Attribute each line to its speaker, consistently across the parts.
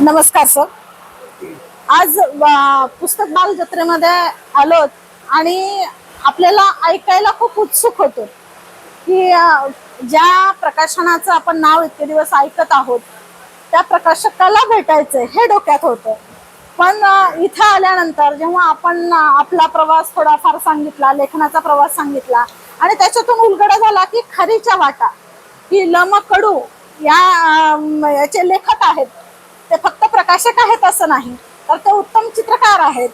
Speaker 1: नमस्कार सर. आज वा- पुस्तक बाल जत्रेमध्ये आलो आणि आपल्याला ऐकायला खूप उत्सुक होतो की ज्या प्रकाशनाचं आपण नाव इतके दिवस ऐकत आहोत त्या प्रकाशकाला भेटायचंय हे डोक्यात होतं. पण इथं आल्यानंतर जेव्हा आपण आपला प्रवास थोडाफार सांगितला लेखनाचा प्रवास सांगितला आणि त्याच्यातून उलगडा झाला की खरीच्या वाटा की लम कडू या याचे लेखक आहेत. ते फक्त प्रकाशक आहेत असं नाही तर ते उत्तम चित्रकार आहेत.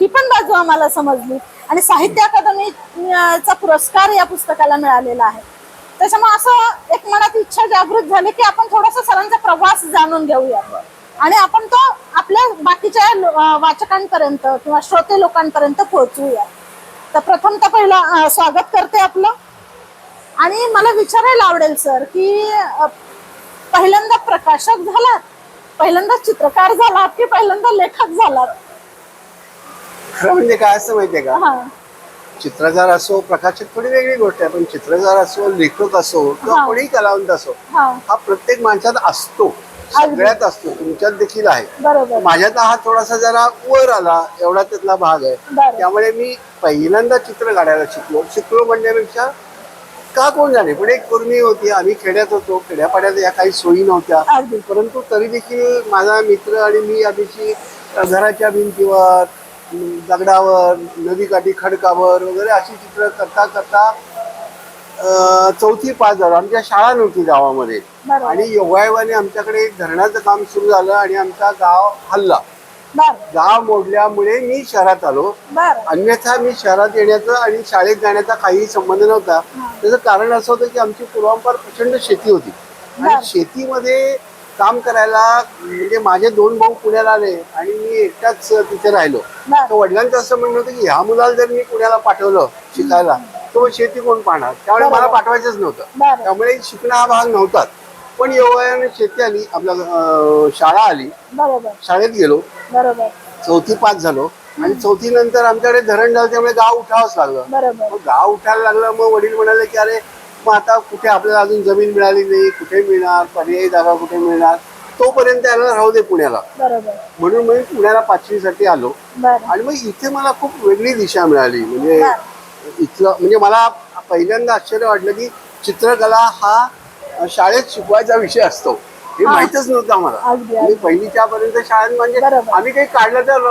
Speaker 1: ही पण बाजू आम्हाला समजली. आणि साहित्य अकादमीचा पुरस्कार या पुस्तकाला मिळालेला आहे. त्याच्यामुळे असं एक मनात इच्छा जागृत झाली की आपण थोडासा सरांचा प्रवास जाणून घेऊया. आणि आपण तो आपल्या बाकीच्या वाचकांपर्यंत किंवा श्रोते लोकांपर्यंत पोहोचवूया तर प्रथम तर पहिलं स्वागत करते आपलं. आणि मला विचारायला आवडेल सर की पहिल्यांदा प्रकाशक झालात पहिल्यांदा चित्रकार झालात की पहिल्यांदा लेखक झालात
Speaker 2: खरं म्हणजे काय असं माहितीये का?
Speaker 1: हा.
Speaker 2: चित्रकार असो प्रकाशक थोडी वेगळी गोष्ट आहे पण चित्रकार असो लेखक असो किंवा. कोणीही कलावंत असो
Speaker 1: हा.
Speaker 2: प्रत्येक माणसात असतो. सगळ्यात असतो. तुमच्यात देखील आहे.
Speaker 1: बरोबर.
Speaker 2: माझ्यात हा थोडासा जरा वर आला एवढा त्यातला भाग आहे. त्यामुळे मी पहिल्यांदा चित्र काढायला शिकलो. शिकलो म्हणण्यापेक्षा का कोण जाणे? पण एक कुर्मी होती आम्ही खेड्यात होतो खेड्यापाड्यात या काही सोयी नव्हत्या. परंतु तरी देखील माझा मित्र आणि मी आधीची घराच्या भिंतीवर दगडावर नदीकाठी खडकावर वगैरे अशी चित्र करता करता चौथी पास झालो. आमच्या शाळा नव्हती गावामध्ये. आणि योगायोगाने आमच्याकडे एक धरणाचं काम सुरू झालं आणि आमचा गाव हल्ला. गाव मोडल्यामुळे मी शहरात आलो.
Speaker 1: बर.
Speaker 2: अन्यथा मी शहरात येण्याचा आणि शाळेत जाण्याचा काहीही संबंध नव्हता. त्याचं कारण असं होतं की आमची पूर्वांपार प्रचंड शेती होती. आणि शेतीमध्ये काम करायला म्हणजे माझे दोन भाऊ पुण्याला आले आणि मी एकटाच तिथे राहिलो. तर वडिलांचं असं म्हणणं होतं की ह्या मुलाला जर मी पुण्याला पाठवलं शिकायला तर मग शेती कोण पाहणार? त्यामुळे मला. पाठवायचंच नव्हतं. त्यामुळे शिकणं हा भाग नव्हताच. पण योगाने शेती आली आपल्या अं, शाळा आली.
Speaker 1: बरोबर.
Speaker 2: शाळेत गेलो.
Speaker 1: बरोबर.
Speaker 2: चौथी पास झालो. आणि चौथी नंतर आमच्याकडे धरण झालं त्यामुळे गाव उठावंच लागलं.
Speaker 1: बरोबर.
Speaker 2: मग गाव उठायला लागलं मग वडील म्हणाले की अरे मग आता कुठे आपल्याला अजून जमीन मिळाली नाही कुठे मिळणार? पर्यायी जागा कुठे मिळणार? तोपर्यंत याला राहू दे पुण्याला.
Speaker 1: बरोबर.
Speaker 2: म्हणून मी पुण्याला पाचवीसाठी आलो.
Speaker 1: बर.
Speaker 2: आणि मग इथे मला खूप वेगळी दिशा मिळाली. म्हणजे
Speaker 1: बर.
Speaker 2: इथलं म्हणजे मला पहिल्यांदा आश्चर्य वाटलं की चित्रकला हा शाळेत शिकवायचा विषय असतो हे. माहितच नव्हतं आम्हाला म्हणजे पहिलीच्या पर्यंत शाळेत म्हणजे. आम्ही काही काढलं तर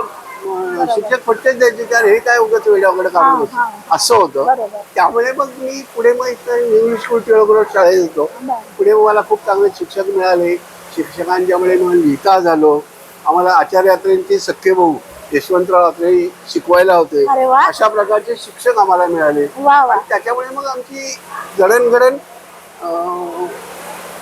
Speaker 2: शिक्षक फटकेच द्यायचे तर हे काय उगाच वेळा वगैरे काढून
Speaker 1: हा, हा.
Speaker 2: असं होतं. त्यामुळे मग मी पुढे मग इंग्लिश स्कूल टिळक शाळेत होतो. पुढे मला खूप चांगले शिक्षक मिळाले शिक्षकांच्यामुळे मी लिहिता झालो आम्हाला आचार्य यात्रेंचे सख्खे भाऊ यशवंतराव अत्रे शिकवायला होते. अशा प्रकारचे शिक्षक आम्हाला मिळाले त्याच्यामुळे मग आमची जडणघडण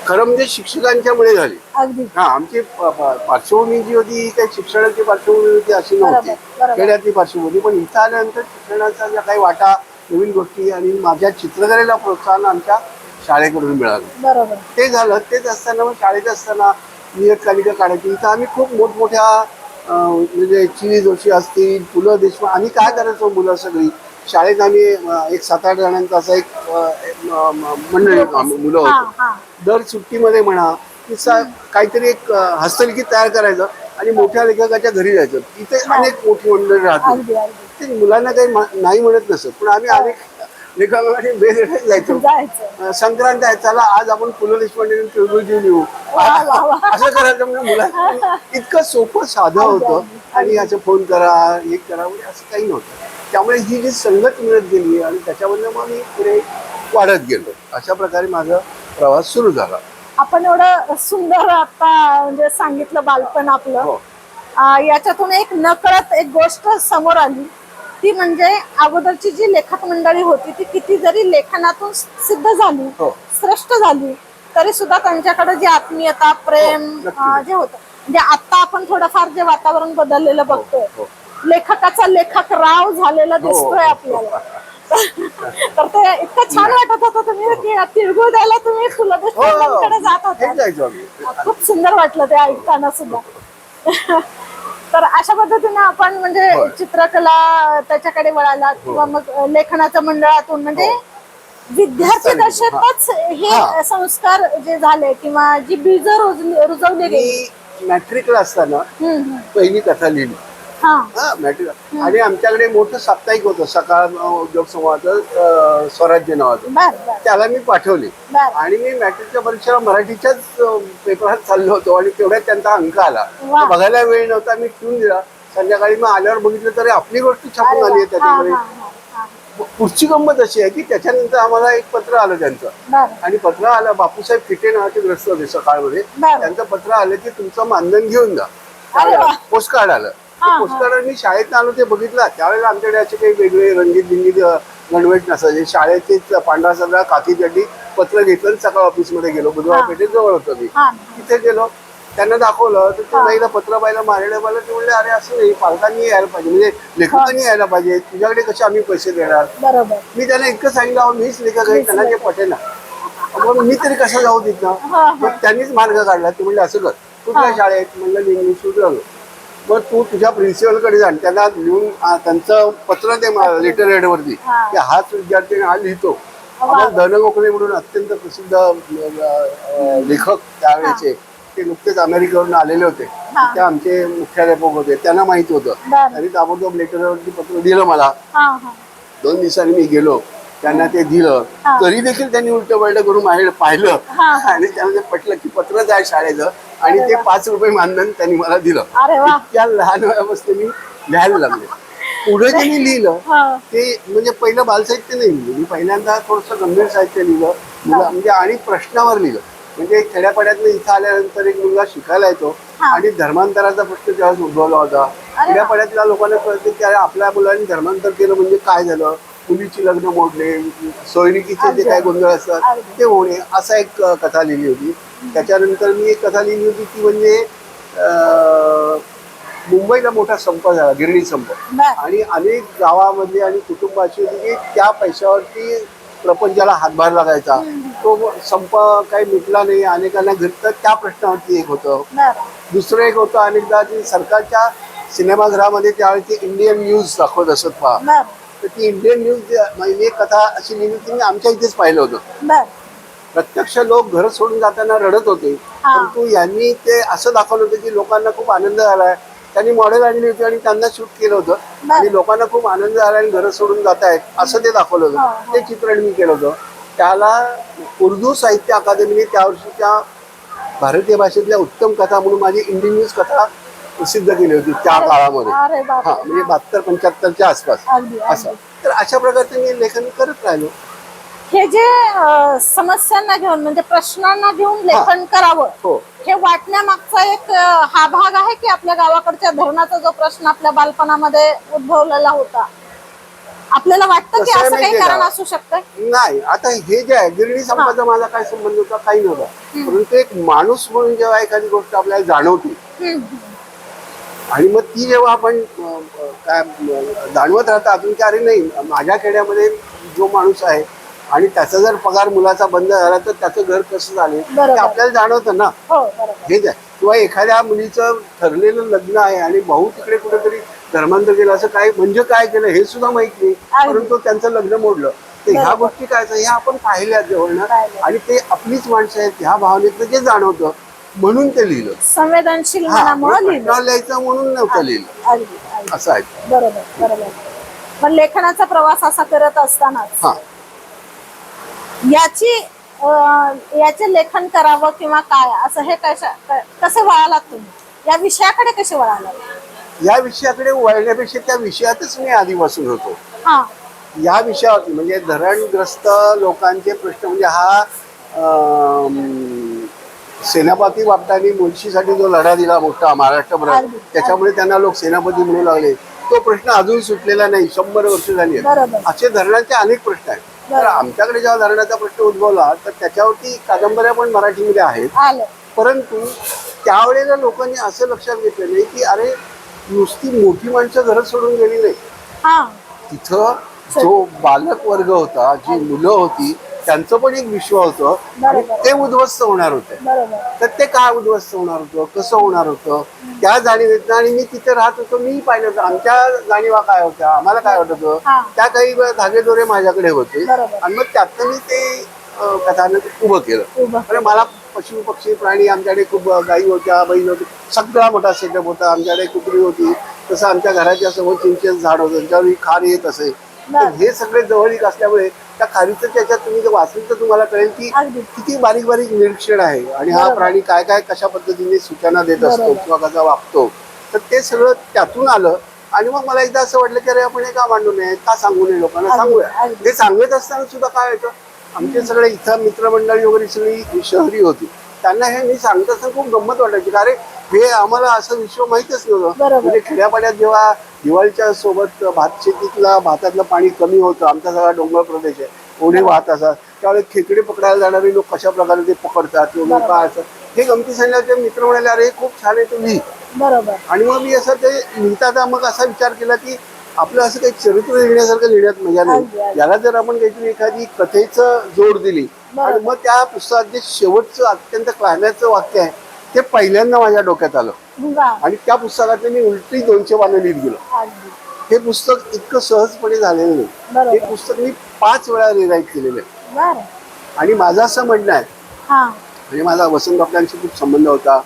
Speaker 2: म्हणजे शिक्षकांच्यामुळे झाली.
Speaker 1: अगदी.
Speaker 2: हा आमची प- प- पार्श्वभूमी जी होती ही काही शिक्षणाची पार्श्वभूमी होती अशी नव्हती.
Speaker 1: बरोबर, बरोबर.
Speaker 2: खेड्यातली पार्श्वभूमी. पण इथं आल्यानंतर शिक्षणाचा ज्या काही वाटा नवीन गोष्टी आणि माझ्या चित्रकलेला प्रोत्साहन आमच्या शाळेकडून मिळालं.
Speaker 1: बरोबर.
Speaker 2: ते झालं तेच असताना मग शाळेत असताना नियतकालिका काढायची. इथं आम्ही खूप मोठमोठ्या अं, म्हणजे चिनी जोशी असतील पु ल देशमुख आम्ही काय करायचो मुलं सगळी? शाळेत आम्ही एक सात आठ जणांचा असा एक मंडळी मुलं होतो. दर सुट्टीमध्ये म्हणा की सा- काहीतरी एक हस्तलिखित तयार करायचं आणि मोठ्या लेखकाच्या घरी जायचं. इथे अनेक मोठी मंडळी
Speaker 1: अगदी
Speaker 2: ते मुलांना काही नाही म्हणत नसत. पण आम्ही अनेक लेखकांसाठी बेल जायचो. संक्रांत आहे चला आज आपण पु ल देशपांडे तिळगुळजी लिहू. असं करायचं म्हणजे मुलांना इतकं सोपं साधं होतं. आणि याचं फोन करा हे करा म्हणजे असं काही नव्हतं. त्यामुळे ही जी संगत मिळत गेली आणि त्याच्यामधनं मग मी पुढे वाढत गेलो. अशा प्रकारे माझा प्रवास सुरू झाला.
Speaker 1: आपण एवढं सुंदर आता म्हणजे सांगितलं बालपण आपलं.
Speaker 2: हो.
Speaker 1: याच्यातून एक नकळत एक गोष्ट समोर आली. ती म्हणजे अगोदरची जी लेखक मंडळी होती ती किती जरी लेखनातून सिद्ध झाली
Speaker 2: हो.
Speaker 1: श्रेष्ठ झाली तरी सुद्धा त्यांच्याकडे जी आत्मीयता प्रेम
Speaker 2: हो,
Speaker 1: जे होतं. म्हणजे आता आपण थोडंफार जे वातावरण बदललेलं बघतोय. लेखकाचा लेखक राव झालेला दिसतोय
Speaker 2: हो.
Speaker 1: आपल्याला तर ते इतकं छान वाटत होतं तुम्ही की तिळगुळ द्यायला तुम्ही फुलं देशपांडेंकडे जात होता खूप सुंदर वाटलं ते ऐकताना सुद्धा तर अशा पद्धतीने आपण म्हणजे. चित्रकला त्याच्याकडे वळाला किंवा मग लेखनाच्या मंडळातून म्हणजे
Speaker 2: हो.
Speaker 1: विद्यार्थी. दशेतच हे
Speaker 2: हा.
Speaker 1: संस्कार जे झाले किंवा जी बीज रुजवली गेली
Speaker 2: मॅट्रिकला असताना. पहिली कथा लिहिली
Speaker 1: हा.
Speaker 2: हा मॅट्रिक. आणि आमच्याकडे मोठं साप्ताहिक होतं सकाळ उद्योग अं, स्वराज्य नावाचं.
Speaker 1: बर बर.
Speaker 2: त्याला मी पाठवले.
Speaker 1: बर.
Speaker 2: आणि मी मॅट्रिकच्या परीक्षेला मराठीच्याच अं, पेपरात चाललो होतो आणि तेवढ्यात त्यांचा अंक आला.
Speaker 1: वा.
Speaker 2: बघायला वेळ नव्हता मी ठेवून दिला. संध्याकाळी मग आल्यावर बघितलं तरी आपली गोष्ट छापून आली आहे
Speaker 1: हा.
Speaker 2: पुढची गंमत अशी आहे की त्याच्यानंतर आम्हाला एक पत्र आलं त्यांचं.
Speaker 1: बर.
Speaker 2: आणि पत्र आलं बापूसाहेब फिटे नावाचे ग्रस्त होते सकाळमध्ये.
Speaker 1: बरं.
Speaker 2: त्यांचं पत्र आलं की तुमचं मानधन घेऊन जा.
Speaker 1: अरे वा.
Speaker 2: पोस्ट कार्ड आलं. पोस्ट कार्ड मी शाळेत आलो ते बघितलं. त्यावेळेला आमच्याकडे असे काही वेगळे रंगीत बिंगीत अं, गणवेश नसायचे शाळेचेच पांढरा सगळा काकी चड्डी पत्र घेतलं सकाळ ऑफिसमध्ये गेलो. बुधवार. पेठेत जवळ होतं मी. तिथे गेलो. त्यांना दाखवलं. तर ते. बाईला पत्र पाहिलं मारेला पाहिलं ते म्हणले अरे असं नाही. पालकांनी यायला पाहिजे. म्हणजे लेखकांनी यायला पाहिजे. तुझ्याकडे कसे आम्ही पैसे देणार? मी त्यांना इतकं सांगितलं मीच लेखक आहे. त्यांना ते पटेना मग मी तरी कसं जाऊ तिथनं
Speaker 1: हा.
Speaker 2: मग त्यांनीच मार्ग काढला. ते म्हणले असं कर. कुठल्या. शाळेत? म्हणलं इंग्लिश सुधारलो मग तू तुझ्या प्रिन्सिपलकडे जा आणि त्यांना लिहून आ, त्यांचं पत्र दे लेटर हेडवरती
Speaker 1: हा.
Speaker 2: की हाच विद्यार्थी हा लिहितो.
Speaker 1: वा.
Speaker 2: आम्हाला धन गोखले म्हणून अत्यंत प्रसिद्ध अ, अ, लेखक त्यावेळेचे. ते नुकतेच अमेरिकेवरून आलेले होते.
Speaker 1: हा.
Speaker 2: ते आमचे मुख्याध्यापक होते. त्यांना माहीत होतं.
Speaker 1: बरं.
Speaker 2: त्यांनी ताबडतोब लेटरवरती पत्र दिलं मला.
Speaker 1: हा हा.
Speaker 2: दोन दिवसांनी मी गेलो. त्यांना ते दिलं.
Speaker 1: हा.
Speaker 2: तरी देखील त्यांनी उलट पलट करून माझ्याकडे पाहिलं.
Speaker 1: हा, हा.
Speaker 2: आणि त्यामध्ये पटलं की पत्रच आहे शाळेचं. आणि ते. पाच रुपये मानधन त्यांनी मला दिलं.
Speaker 1: अरे वा.
Speaker 2: त्या लहान वयापासून मी लिहायला लागले. पुढे जे मी लिहिलं ते म्हणजे पहिलं बालसाहित्य नाही लिहिलं. मी पहिल्यांदा थोडंसं गंभीर साहित्य लिहिलं. मुलं- म्हणजे आणि प्रश्नावर लिहिलं. म्हणजे खेड्यापाड्यातनं इथं आल्यानंतर एक मुलगा शिकायला येतो. आणि धर्मांतराचा प्रश्न त्यावेळेस उद्भवला होता. खेड्यापाड्यातल्या लोकांना कळतं की आपल्या मुलांनी धर्मांतर केलं म्हणजे काय झालं? मुलीची लग्न मोडले सोयरिकीचे जे काय गोंधळ असतात. ते होणे असा एक कथा लिहिली होती. त्याच्यानंतर मी एक कथा लिहिली होती ती म्हणजे मुंबईला मोठा संप झाला गिरणी संप. आणि अनेक गावामधली आणि कुटुंब अशी होती की त्या पैशावरती प्रपंचाला हातभार लागायचा. तो संप काही मिटला नाही अनेकांना घेतलं त्या प्रश्नावरती एक होतं. दुसरं एक होतं अनेकदा सरकारच्या सिनेमागृहामध्ये त्यावेळी ते इंडियन न्यूज दाखवत असत पहा. तर ती इंडियन न्यूज म्हणजे कथा अशी लिहिली ती मी आमच्या इथेच पाहिलं होतं.
Speaker 1: बर.
Speaker 2: प्रत्यक्ष लोक घर सोडून जाताना रडत होते. परंतु यांनी ते असं दाखवलं होतं की लोकांना खूप आनंद झालाय त्यांनी मॉडेल आणली होती आणि त्यांना शूट केलं होतं. आणि लोकांना खूप आनंद झाला आणि घरं सोडून जात आहेत असं ते दाखवलं होतं. ते चित्रण मी केलं होतं. त्याला उर्दू साहित्य अकादमीने त्या वर्षीच्या भारतीय भाषेतल्या उत्तम कथा म्हणून माझी इंडियन न्यूज कथा प्रसिद्ध केली होती त्या काळामध्ये. हा म्हणजे बहात्तर पंच्याहत्तरच्या आसपास.
Speaker 1: अगदी.
Speaker 2: असं. तर अशा प्रकारचे मी लेखन करत राहिलो.
Speaker 1: हे जे अ, समस्यांना घेऊन म्हणजे प्रश्नांना घेऊन लेखन करावं
Speaker 2: हो.
Speaker 1: हे वाटण्यामागचा एक अ, हा भाग आहे की आपल्या गावाकडच्या धरणाचा जो प्रश्न आपल्या बालपणामध्ये उद्भवलेला होता. आपल्याला वाटतं की
Speaker 2: कसं आहे
Speaker 1: असं काही
Speaker 2: माहितीये
Speaker 1: कारण
Speaker 2: का?
Speaker 1: असू शकतं
Speaker 2: नाही. आता हे जे आहे गिरणी संपाचा माझा काय संबंध होता काही नव्हता. परंतु एक माणूस म्हणून जेव्हा एखादी गोष्ट आपल्याला जाणवते
Speaker 1: हम्म.
Speaker 2: आणि मग ती जेव्हा आपण काय जाणवत राहतं अजून की अरे नाही माझ्या खेड्यामध्ये जो माणूस आहे आणि त्याचा जर पगार मुलाचा बंद झाला तर त्याचं घर कसं झाले. ते आपल्याला जाणवतं ना
Speaker 1: हो
Speaker 2: हेच आहे किंवा एखाद्या मुलीचं ठरलेलं लग्न आहे आणि भाऊ तिकडे कुठेतरी धर्मांतर केलं असं काय म्हणजे काय केलं हे सुद्धा माहीत नाही. परंतु त्यांचं लग्न मोडलं तर ह्या. गोष्टी काय ह्या आपण पाहिल्या जवळनं
Speaker 1: पाहिल्या.
Speaker 2: आणि ते आपलीच माणसं आहेत ह्या भावनेतलं जे जाणवतं म्हणून ते लिहिलं.
Speaker 1: संवेदनशील मनामुळे लिहिलं.
Speaker 2: प्रश्नावर लिहायचं म्हणून नव्हतं लिहिलं. असं आहे.
Speaker 1: बरोबर बरोबर. पण लेखनाचा प्रवास असा करत असतानाच
Speaker 2: हा.
Speaker 1: याची याचे लेखन करावं किंवा काय असं हे कशा कसे वळालात तुम्ही? या विषयाकडे कसे वळालात?
Speaker 2: या विषयाकडे वळण्यापेक्षा त्या विषयातच मी आधीपासून होतो.
Speaker 1: हा.
Speaker 2: या विषयावरती म्हणजे धरणग्रस्त लोकांचे प्रश्न म्हणजे हा सेनापती बापटांनी मुळशीसाठी जो लढा दिला मोठा महाराष्ट्रभरात. त्याच्यामुळे त्यांना लोक सेनापती म्हणू लागले. तो प्रश्न अजून सुटलेला नाही. शंभर वर्ष झाली. असे धरणांचे अनेक प्रश्न आहेत. तर. आमच्याकडे जेव्हा धरणाचा प्रश्न उद्भवला तर त्याच्यावरती कादंबऱ्या पण मराठीमध्ये आहेत. परंतु त्यावेळेला लोकांनी असं लक्षात घेतलं नाही की अरे नुसती मोठी माणसं घरं सोडून गेली नाही.
Speaker 1: हा.
Speaker 2: तिथं जो बालक वर्ग होता जी मुलं होती त्यांचं पण एक विश्व होतं. आणि. ते उद्ध्वस्त होणार होते. तर ते काय उद्ध्वस्त होणार होतं? कसं होणार होतं? त्या जाणीवेतनं आणि मी तिथे राहत होतो मी पाहिलं होतं. आमच्या जाणीवा काय होत्या? आम्हाला काय वाटत होतं?
Speaker 1: हा.
Speaker 2: त्या काही धागेदोरे माझ्याकडे होते. आणि मग त्यातनं मी ते कथानक उभं केलं. म्हणजे मला पशु पक्षी प्राणी आमच्याकडे खूप गाई होत्या बैल होते. सगळा मोठा सेटअप होता. आमच्याकडे कुत्री होती. तसं आमच्या घराच्या समोर चिंचेचं झाड होतं. त्याच्यावर ही खार येत असे तर. हे सगळे जवळीक असल्यामुळे त्या खारीचं त्याच्यात तुम्ही जर वाचलं तर तुम्हाला कळेल की. किती बारीक बारीक निरीक्षण आहे आणि हा. प्राणी काय काय कशा पद्धतीने सूचना देत असतो. किंवा कसा वागतो तर ते सगळं त्यातून आलं आणि मग मला एकदा असं वाटलं की अरे आपण हे का मांडू नये का सांगू नये लोकांना सांगूया. ते सांगत असताना सुद्धा काय होतं आमचे सगळे इथं मित्रमंडळी वगैरे सगळी शहरी होती त्यांना हे मी सांगत असताना खूप गंमत वाटायची का अरे हे आम्हाला असं विश्व माहितच नव्हतं. म्हणजे खेड्यापाड्यात जेव्हा दिवाळीच्या सोबत भात शेतीतला भातातलं पाणी कमी होतं. आमचा सगळा डोंगर प्रदेश आहे. ओढे वाहत असतात. त्यावेळेस खेकडे पकडायला जाणारे लोक कशा प्रकारे ते पकडतात किंवा. काय असं हे गमती सांगितलं ते मित्र म्हणाले अरे खूप छान आहे तुम्ही.
Speaker 1: बरोबर.
Speaker 2: आणि मग मी असं ते लिहिताना मग असा विचार केला की आपलं असं काही चरित्र लिहिण्यासारखं लिहिण्यात मजा नाही. याला जर आपण काहीतरी एखादी कथेचं जोड दिली. आणि मग त्या पुस्तकात जे शेवटचं अत्यंत क्लायमॅक्सचं वाक्य आहे ते पहिल्यांदा माझ्या डोक्यात आलं. आणि त्या पुस्तकात मी उलटी दोनशे पानं लिहित गेलो. हे पुस्तक इतकं सहजपणे झालेलं नाही. हे पुस्तक मी पाच वेळा रिराईट केलेलं आहे. आणि माझं असं म्हणणं आहे
Speaker 1: हा.
Speaker 2: म्हणजे माझा वसंत डॉक्टरांशी खूप संबंध होता.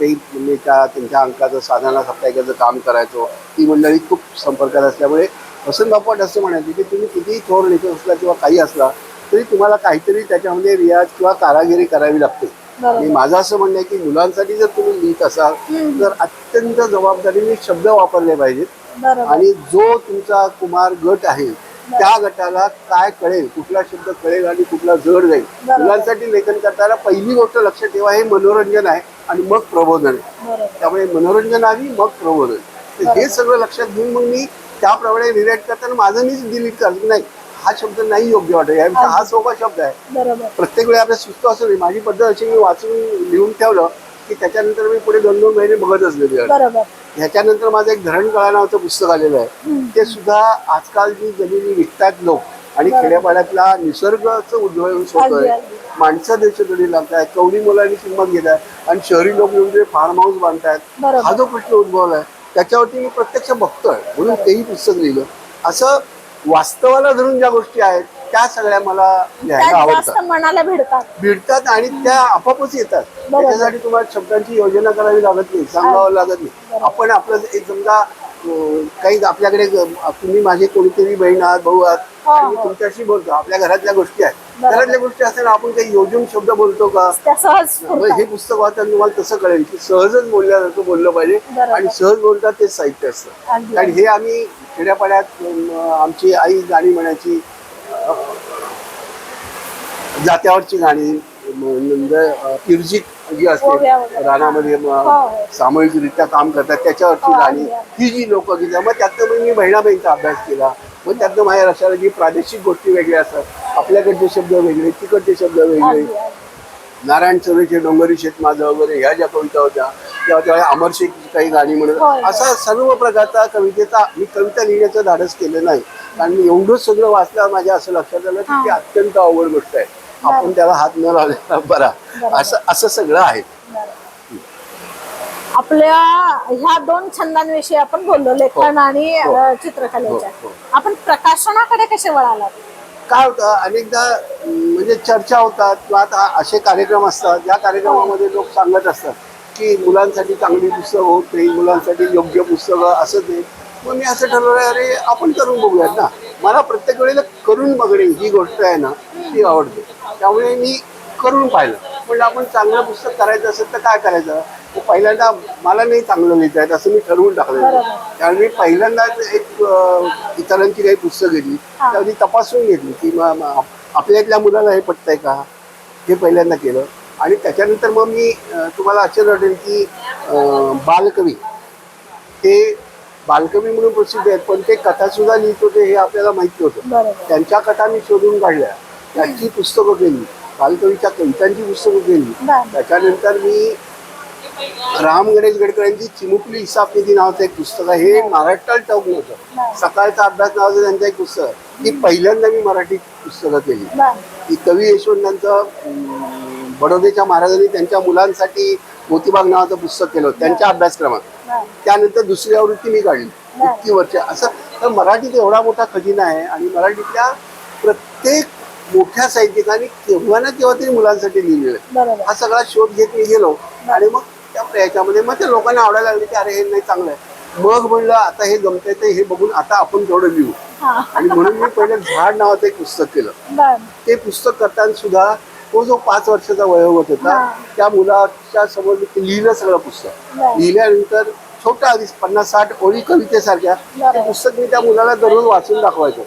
Speaker 2: ते मी त्या त्यांच्या अंकाचं साधना साप्ताहिकाचं काम करायचो. ती मंडळी खूप संपर्कात असल्यामुळे वसंत बापट असं म्हणायचे की तुम्ही कितीही थोर लेखक असला किंवा काही असला तरी तुम्हाला काहीतरी त्याच्यामध्ये रियाज किंवा कारागिरी करावी लागते. आणि माझं असं म्हणणं आहे की मुलांसाठी जर तुम्ही लिहित असाल तर अत्यंत जबाबदारीने शब्द वापरले पाहिजेत. आणि जो तुमचा कुमार गट आहे त्या गटाला काय कळेल कुठला शब्द कळेल आणि कुठला जड जाईल. मुलांसाठी लेखन करताना पहिली गोष्ट लक्षात ठेवा हे मनोरंजन आहे आणि मग प्रबोधन आहे. त्यामुळे मनोरंजन आधी मग प्रबोधन. हे सगळं लक्षात घेऊन मग मी त्याप्रमाणे रिलेट करताना माझं मीच डिलीट करत नाही. हा शब्द नाही योग्य वाटत. यापेक्षा हा सोपा शब्द आहे.
Speaker 1: बरोबर.
Speaker 2: प्रत्येक वेळी आपल्या सुस्त असं नाही. माझी पद्धत अशी मी वाचून लिहून ठेवलं की त्याच्यानंतर मी पुढे दोन दोन महिने बघतच नाही
Speaker 1: बरोबर.
Speaker 2: ह्याच्यानंतर माझं एक धरणकळा नावाचं पुस्तक आलेलं आहे. ते सुद्धा आजकाल जी जमिनी विकतात लोक आणि खेड्यापाड्यातला निसर्गाचं होतोय.
Speaker 1: अगदी.
Speaker 2: माणसं देशदोडी लागतात कवडी मुलांनी किंमत घेत आहे आणि शहरी लोक येऊन जे फार्म हाऊस बांधतायत. हा जो प्रश्न उद्भवलाय त्याच्यावरती मी प्रत्यक्ष बघतोय. म्हणून तेही पुस्तक लिहिलं. असं वास्तवाला धरून ज्या गोष्टी आहेत त्या सगळ्या मला लिहायला
Speaker 1: त्यात
Speaker 2: आवडतात.
Speaker 1: मनाला भिडतात.
Speaker 2: भिडतात आणि त्या आपापच येतात.
Speaker 1: बरोबर.
Speaker 2: त्याच्यासाठी तुम्हाला शब्दांची योजना करावी लागत नाही सांगावं लागत नाही. आपण आपलं एक समजा अं, काही आपल्याकडे ग- तुम्ही माझे कोणीतरी बहीण आहात भाऊ आहात
Speaker 1: हो,
Speaker 2: आणि
Speaker 1: हो.
Speaker 2: तुमच्याशी बोलतो आपल्या घरातल्या गोष्टी आहेत
Speaker 1: बरोबर.
Speaker 2: घरातल्या गोष्टी असताना आपण काही योजून शब्द बोलतो का
Speaker 1: त्या सहज
Speaker 2: मग हे
Speaker 1: स्फुरतात.
Speaker 2: पुस्तक वाचताना तुम्हाला तसं कळेल की सहजच बोलल्यासारखं बोललं पाहिजे
Speaker 1: बरोबर.
Speaker 2: आणि सहज बोलतात ते साहित्य असतं
Speaker 1: अगदी.
Speaker 2: आणि हे आम्ही खेड्यापाड्यात अं, आमची आई गाणी म्हणायची जात्यावरची गाणी म्हणजे किरजित जी
Speaker 1: ओव्या
Speaker 2: असते
Speaker 1: वगैरे.
Speaker 2: रानामध्ये
Speaker 1: हो, हो.
Speaker 2: सामूहिकरित्या काम करतात त्याच्यावरची
Speaker 1: हो,
Speaker 2: गाणी
Speaker 1: अगदी,
Speaker 2: ही जी लोक गीतं मग त्यातनं मग मी बहिणाबाईंचा अभ्यास केला मग त्यातनं माझ्या लक्षात जी प्रादेशिक गोष्टी वेगळ्या असतात आपल्याकडचे शब्द वेगळे तिकडचे शब्द वेगळे. नारायण चौरेचे डोंगरी शेत माझं वगैरे ह्या ज्या कविता होत्या त्यावेळी अमरशेखची काही गाणी म्हणत. असा सर्व प्रकारचा कवितेचा मी कविता लिहिण्याचं धाडस केलं नाही कारण मी एवढं सगळं वाचल्यावर माझ्या असं लक्षात आलं की. ती अत्यंत अवघड गोष्ट आहे आपण त्याला हात न लावलेला बरा. असं असं सगळं आहे.
Speaker 1: आपल्या ह्या दोन छंदांविषयी आपण बोललो लेखन आणि
Speaker 2: हो.
Speaker 1: चित्रकलेच्या.
Speaker 2: हो, हो.
Speaker 1: आपण प्रकाशनाकडे कसे वळालात?
Speaker 2: काय होतं अनेकदा म्हणजे चर्चा होतात किंवा आता असे कार्यक्रम असतात ज्या कार्यक्रमामध्ये लोक सांगत असतात की मुलांसाठी चांगली पुस्तकं होत नाही मुलांसाठी योग्य पुस्तकं असत नाही. मग मी असं ठरवलं अरे आपण करून बघूयात ना. मला प्रत्येक वेळेला करून बघणे ही गोष्ट आहे ना ती आवडते. त्यामुळे मी करून पाहिलं. म्हणजे आपण चांगलं पुस्तक करायचं असेल तर काय करायचं? पहिल्यांदा मला नाही चांगलं लिहिता येत असं मी ठरवून टाकलं. कारण मी पहिल्यांदाच एक अं, इतरांची काही पुस्तकं घेतली. त्यावेळी तपासून घेतली की आपल्यातल्या मुलाला हे पटतंय का? हे पहिल्यांदा केलं. आणि त्याच्यानंतर मग मी अं, तुम्हाला आश्चर्य वाटेल की अं, बालकवी. ते बालकवी म्हणून प्रसिद्ध आहेत पण ते कथा सुद्धा लिहित होते हे आपल्याला माहिती होतं
Speaker 1: बरोबर.
Speaker 2: त्यांच्या कथा मी शोधून काढल्या. त्याची पुस्तकं केली. बालकवीच्या कवितांची पुस्तकं केली.
Speaker 1: बरं.
Speaker 2: त्याच्यानंतर मी राम गणेश गडकरांची चिमुकली हिसाब निधी नावाचं एक पुस्तक आहे. हे महाराष्ट्रात टाऊक नव्हतं. सकाळचा अभ्यास नावाचं त्यांचं एक पुस्तक. ती पहिल्यांदा मी मराठी पुस्तकं केली. की कवी यशवंतांचं बडोदेच्या महाराजांनी त्यांच्या मुलांसाठी मोतीबाग नावाचं पुस्तक केलं होतं. त्यांच्या अभ्यासक्रमात. त्यानंतर दुसरी आवृत्ती मी काढली. इतकी वर्ष. असं तर मराठीत एवढा मोठा खजिना आहे आणि मराठीतल्या प्रत्येक मोठ्या साहित्यिकांनी केव्हा ना केव्हा तरी मुलांसाठी लिहिलेलं हा सगळा शोध घेत मी गेलो. आणि मग त्या याच्यामध्ये मग ते लोकांना आवडायला लागले की अरे हे नाही चांगलं आहे. मग म्हणलं आता हे जमतंय ते हे बघून आता आपण तेवढं लिहू. आणि म्हणून मी पहिलं झाड नावाचं एक पुस्तक केलं. ते पुस्तक करताना सुद्धा तो जो पाच वर्षाचा वयोगट होता. त्या मुलाच्या समोर मी लिहिलं सगळं पुस्तक. लिहिल्यानंतर छोटा अगदी पन्नास साठ ओळी कवितेसारख्या. ते पुस्तक मी त्या मुलाला दररोज वाचून दाखवायचो.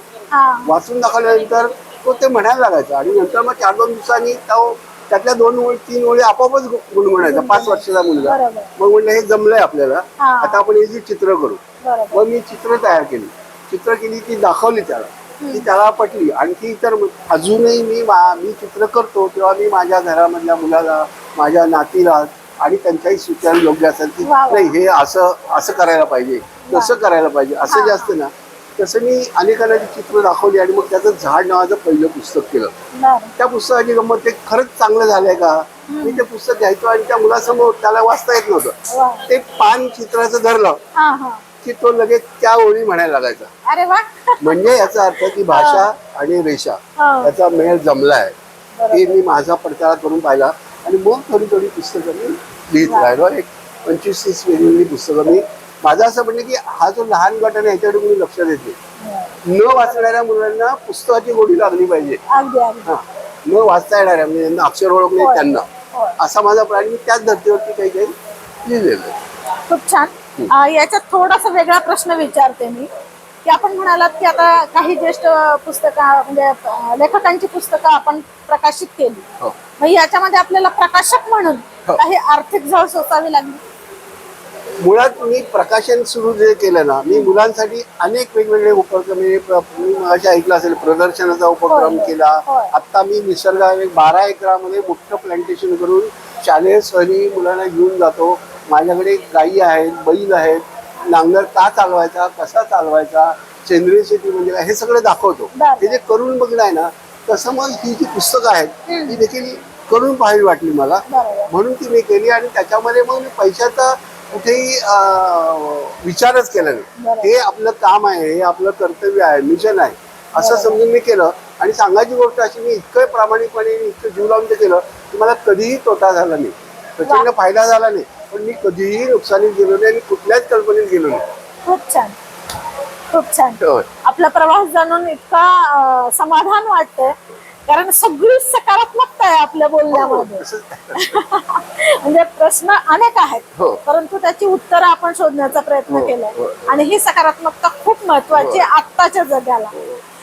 Speaker 2: वाचून दाखवल्यानंतर तो ते म्हणायला लागायचा. आणि नंतर मग चार दोन दिवसांनी तो त्यातल्या दोन ओळी तीन ओळी आपोआपच गुणगुणायचा पाच वर्षाचा मुलगा.
Speaker 1: बरोबर.
Speaker 2: मग म्हणलं हे जमलंय आपल्याला.
Speaker 1: हा.
Speaker 2: आता आपण याची चित्र करू.
Speaker 1: बरोबर.
Speaker 2: मग मी चित्र तयार केली. चित्र केली ती दाखवली त्याला. ती त्याला पटली. आणखी तर अजूनही मी मा- मी चित्र करतो तेव्हा मी माझ्या घरामधल्या मुलाला माझ्या नातीला आणि त्यांच्याही सूचना योग्य असेल की
Speaker 1: वा वा.
Speaker 2: नाही हे असं असं करायला पाहिजे. तसं करायला पाहिजे. असं जे असतं ना. तसं मी अनेकांना ती चित्र दाखवली आणि मग त्याचं झाड नावाचं पहिलं पुस्तक केलं. त्या पुस्तकाची गंमत ते खरंच चांगलं झालंय का? मी ते पुस्तक घ्यायचो आणि त्या मुलासमोर त्याला वाचता येत नव्हतं. ते पान चित्राचं धरलं की तो लगेच त्या ओळी म्हणायला लागायचा.
Speaker 1: अरे वा.
Speaker 2: म्हणजे याचा अर्थ की भाषा आणि रेषा. याचा मेळ जमलाय.
Speaker 1: बरोबर.
Speaker 2: हे मी माझा पडताळा करून पाहिला आणि मग थोडी थोडी पुस्तकं मी लिहित राहिलो. एक पंचवीस तीस वेगवेगळी पुस्तकं मी माझं असं म्हणणं की हा जो लहान गट आहे याच्याकडे कोणी लक्ष देत न वाचणाऱ्या मुलांना पुस्तकाची गोडी लागली पाहिजे. न वाचता येणाऱ्या म्हणजे ज्यांना अक्षर ओळख नाही
Speaker 1: होय.
Speaker 2: त्यांना. असा माझा प्राणी मी त्याच धर्तीवरती काही काही लिहिलेलं
Speaker 1: खूप छान. याच्यात थोडासा वेगळा प्रश्न विचारते मी. की आपण म्हणालात की आता काही ज्येष्ठ पुस्तकं म्हणजे लेखकांची पुस्तकं आपण प्रकाशित केली.
Speaker 2: हो.
Speaker 1: मग याच्यामध्ये आपल्याला प्रकाशक म्हणून
Speaker 2: हो.
Speaker 1: काही आर्थिक झळ सोसावी लागली.
Speaker 2: मुळात मी प्रकाशन सुरू जे केलं ना मी मुलांसाठी अनेक वेगवेगळे उपक्रम मगाशी ऐकलं असेल प्रदर्शनाचा उपक्रम. केला. आता मी निसर्ग बारा एकरामध्ये मोठं प्लांटेशन करून शालेय सहली मुलांना घेऊन जातो माझ्याकडे गायी आहेत बैल आहेत नांगर का चालवायचा कसा चालवायचा सेंद्रिय शेती म्हणजे हे सगळं दाखवतो. हे जे करून बघणं आहे ना तसं मग ही जी पुस्तकं आहेत ती देखील करून पाहावी वाटली मला. म्हणून ती मी केली आणि त्याच्यामध्ये मग मी पैशाचा कुठेही विचारच केला नाही. हे आपलं काम आहे हे आपलं कर्तव्य आहे मिशन आहे. असं समजून मी केलं. आणि सांगायची गोष्ट अशी मी इतकं प्रामाणिकपणे इतकं जीव लावून ते केलं की मला कधीही तोटा झाला नाही. प्रचंड फायदा झाला नाही. पण मी कधीही नुकसानीत गेलो नाही आणि कुठल्याच कल्पनेत गेलो नाही.
Speaker 1: खूप छान. खूप छान. आपला प्रवास जाणून इतका समाधान वाटतंय. कारण सगळी सकारात्मकता आहे आपल्या बोलण्यामध्ये.
Speaker 2: असंच-
Speaker 1: म्हणजे प्रश्न अनेक आहेत.
Speaker 2: हो.
Speaker 1: परंतु त्याची उत्तरं आपण शोधण्याचा प्रयत्न
Speaker 2: हो,
Speaker 1: केलाय.
Speaker 2: हो.
Speaker 1: आणि ही सकारात्मकता खूप महत्वाची आहे आत्ताच्या जगाला.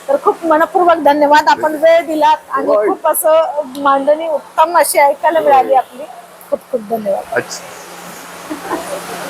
Speaker 1: तर खूप मनपूर्वक धन्यवाद. आपण वेळ दिलात आणि. खूप असं मांडणी उत्तम अशी ऐकायला मिळाली आपली. खूप खूप धन्यवाद.
Speaker 2: अच्छा.